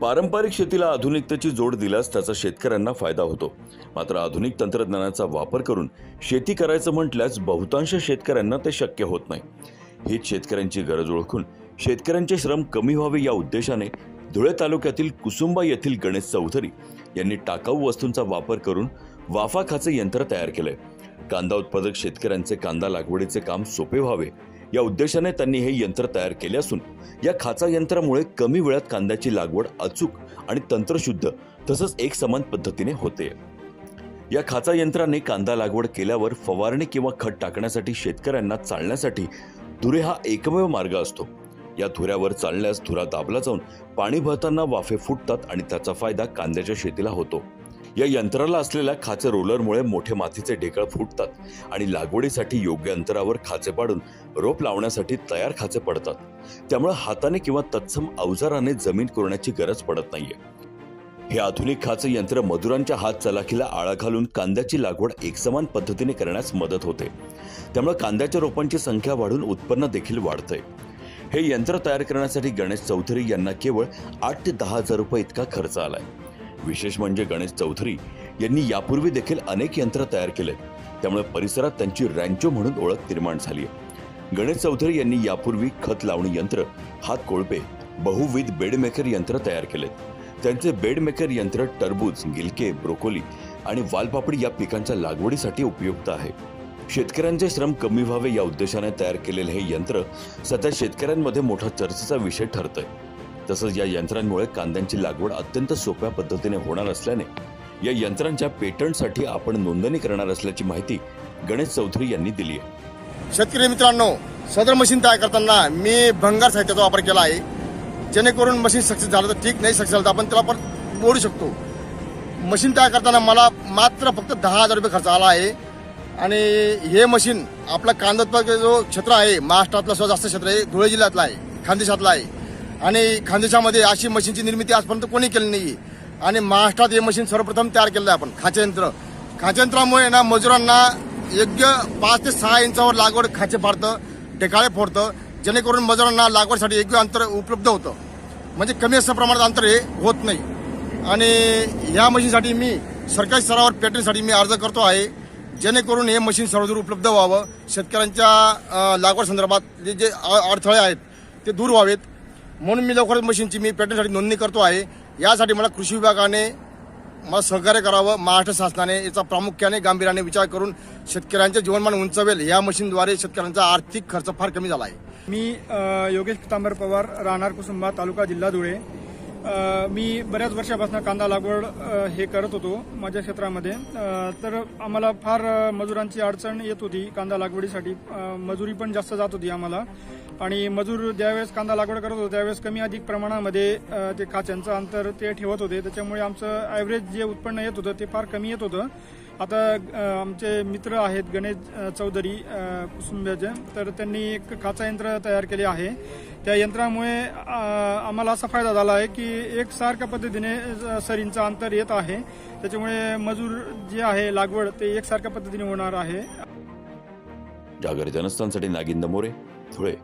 पारंपरिक शेतीला आधुनिकतेची जोड दिल्यास त्याचा शेतकऱ्यांना फायदा होतो. मात्र आधुनिक तंत्रज्ञानाचा वापर करून शेती करायचं म्हटल्यास बहुतांश शेतकऱ्यांना ते शक्य होत नाही. हीच शेतकऱ्यांची गरज ओळखून शेतकऱ्यांचे श्रम कमी व्हावे या उद्देशाने धुळे तालुक्यातील कुसुंबा येथील गणेश चौधरी यांनी टाकाऊ वस्तूंचा वापर करून वाफा खाचे यंत्र तयार केलंय कांदा उत्पादक शेतकऱ्यांचे कांदा लागवडीचे काम सोपे व्हावे या उद्देशाने त्यांनी हे यंत्र तयार केले असून या खाचा यंत्रामुळे कमी वेळात कांद्याची लागवड अचूक आणि तंत्रशुद्ध तसंच एक समान पद्धतीने होते. या खाचा यंत्राने कांदा लागवड केल्यावर फवारणी किंवा खत टाकण्यासाठी शेतकऱ्यांना चालण्यासाठी धुरे हा एकमेव मार्ग असतो. या धुऱ्यावर चालण्यास धुरा दाबला जाऊन पाणी भरताना वाफे फुटतात आणि त्याचा फायदा कांद्याच्या शेतीला होतो. या यंत्राला असलेल्या खाचे रोलरमुळे मोठे मातीचे ढेकळ फुटतात आणि लागवडीसाठी योग्य अंतरावर खाचे पाडून रोप लावण्यासाठी तयार खाचे पडतात. त्यामुळे हाताने किंवा तत्सम अवजाराने जमीन कोरण्याची गरज पडत नाहीये. हे आधुनिक खाचे यंत्र मजुरांच्या हात चलाखीला आळा घालून कांद्याची लागवड एकसमान पद्धतीने करण्यास मदत होते. त्यामुळे कांद्याच्या रोपांची संख्या वाढून उत्पन्न देखील वाढतंय. हे यंत्र तयार करण्यासाठी गणेश चौधरी यांना केवळ आठ ते दहा हजार रुपये इतका खर्च आलाय. विशेष म्हणजे गणेश चौधरी यांनी यापूर्वी देखील अनेक यंत्र तयार केले त्यामुळे परिसरात त्यांची रँचो म्हणून ओळख निर्माण झाली आहे गणेश चौधरी यांनी यापूर्वी खत लावणी यंत्र हात कोळपे बहुविध बेडमेकर यंत्र तयार केलेत. त्यांचे बेडमेकर यंत्र टरबूज गिलके ब्रोकोली आणि वालपापडी या पिकांच्या लागवडीसाठी उपयुक्त आहे. शेतकऱ्यांचे श्रम कमी व्हावे या उद्देशाने तयार केलेले हे यंत्र सध्या शेतकऱ्यांमध्ये मोठा चर्चेचा विषय ठरतोय. तसंच या यंत्रांमुळे कांद्यांची लागवड अत्यंत सोप्या पद्धतीने होणार असल्याने या यंत्रांच्या पेटंटसाठी आपण नोंदणी करणार असल्याची माहिती गणेश चौधरी यांनी दिली आहे. शेतकरी मित्रांनो सदर मशीन तयार करताना मी भंगार साहित्याचा वापर केला आहे. जेणेकरून मशीन सक्सेस झालं तर ठीक नाही सक्सेस झालं तर आपण त्याला पण मोडू शकतो. मशीन तयार करताना मला मात्र फक्त दहा हजार रुपये खर्च आला आहे. आणि हे मशीन आपला कांदा उत्पादक जो क्षेत्र आहे महाराष्ट्रातला सर्वात जास्त क्षेत्र आहे धुळे जिल्ह्यातला आहे खानदेशातला आहे. आणि खानदेशामध्ये अशी मशीनची निर्मिती आजपर्यंत कोणी केली नाही आणि महाराष्ट्रात हे मशीन सर्वप्रथम तयार केलं आहे आपण खाचयंत्र खाचयंत्रामुळे ना मजुरांना योग्य पाच ते सहा इंचावर लागवड खाचे फाडतं ढेकाळे फोडतं जेणेकरून मजुरांना लागवडसाठी योग्य अंतर उपलब्ध होतं. म्हणजे कमी असं प्रमाणात अंतर हे होत नाही. आणि ह्या मशीनसाठी मी सरकारी स्तरावर पेटंटसाठी मी अर्ज करतो आहे जेणेकरून हे मशीन सर्वदूर उपलब्ध व्हावं. शेतकऱ्यांच्या लागवड संदर्भात जे जे अ- अडथळे आहेत ते दूर व्हावेत. म्हणून मी लवकरच मशीनची मी पेटंटसाठी नोंदणी करतो आहे. यासाठी मला कृषी विभागाने मला सहकार्य करावं महाराष्ट्र शासनाने याचा प्रामुख्याने गांभीर्याने विचार करून शेतकऱ्यांचे जीवनमान उंचवेल. या मशीनद्वारे शेतकऱ्यांचा आर्थिक खर्च फार कमी झाला आहे. मी योगेश तांबर पवार राहणार कुसुंबा तालुका जिल्हा धुळे. मी बऱ्याच वर्षापासून कांदा लागवड हे करत होतो माझ्या क्षेत्रामध्ये. तर आम्हाला फार मजुरांची अडचण येत होती कांदा लागवडीसाठी. मजुरी पण जास्त जात होती आम्हाला. आणि मजूर ज्यावेळेस कांदा लागवड करत होतो त्यावेळेस कमी अधिक प्रमाणामध्ये ते खाच्यांचं अंतर ते ठेवत होते. त्याच्यामुळे आमचं ॲव्हरेज जे उत्पन्न येत होतं ते फार कमी येत होतं. आता आमचे मित्र आहेत गणेश चौधरी कुसुंब्याचे. तर त्यांनी एक खाचा यंत्र तयार केले आहे. त्या यंत्रामुळे आम्हाला असा फायदा झाला आहे की एक सारख्या पद्धतीने सरींचं अंतर येत आहे. त्याच्यामुळे मजूर जे आहे लागवड ते एकसारख्या पद्धतीने होणार आहे. जागर जनस्थानसाठी नागिंद मोरे धुळे.